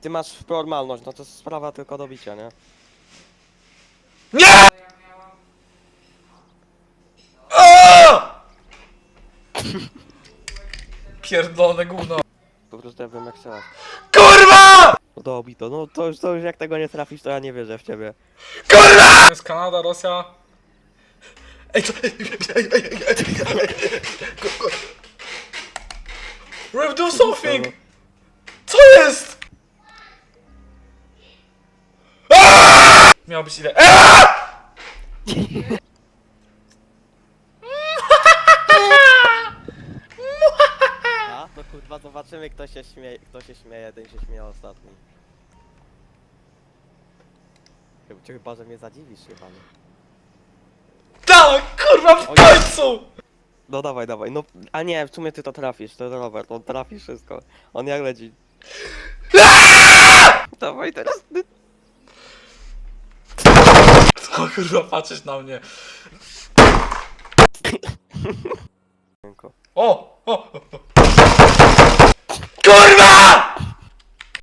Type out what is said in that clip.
Ty masz formalność, no to sprawa tylko do bicia, nie? Nie! Aaaa! Pierdolone gówno. Po prostu ja wiem jak strzelać. KURWA! No to obito, no to już, to już jak tego nie trafisz, to ja nie wierzę w ciebie. KURWA! To jest Kanada, Rosja. Ej, co? Ej, ej, ej, ej, ej. Go, go. Rev, do something! Co jest? Aaaa! Miał być ile? Aaaa! A? To kurwa zobaczymy kto się śmieje, kto się śmieje, ten się śmieje ostatni. Chyba- Chyba, że mnie zadziwisz chyba. Tak, kurwa, w końcu! No dawaj, dawaj, no, a nie, w sumie ty to trafisz, to Robert, on trafi wszystko. On jak leci. Dawaj teraz. tylko kurwa patrzysz na mnie. O! o, o. Kurwa!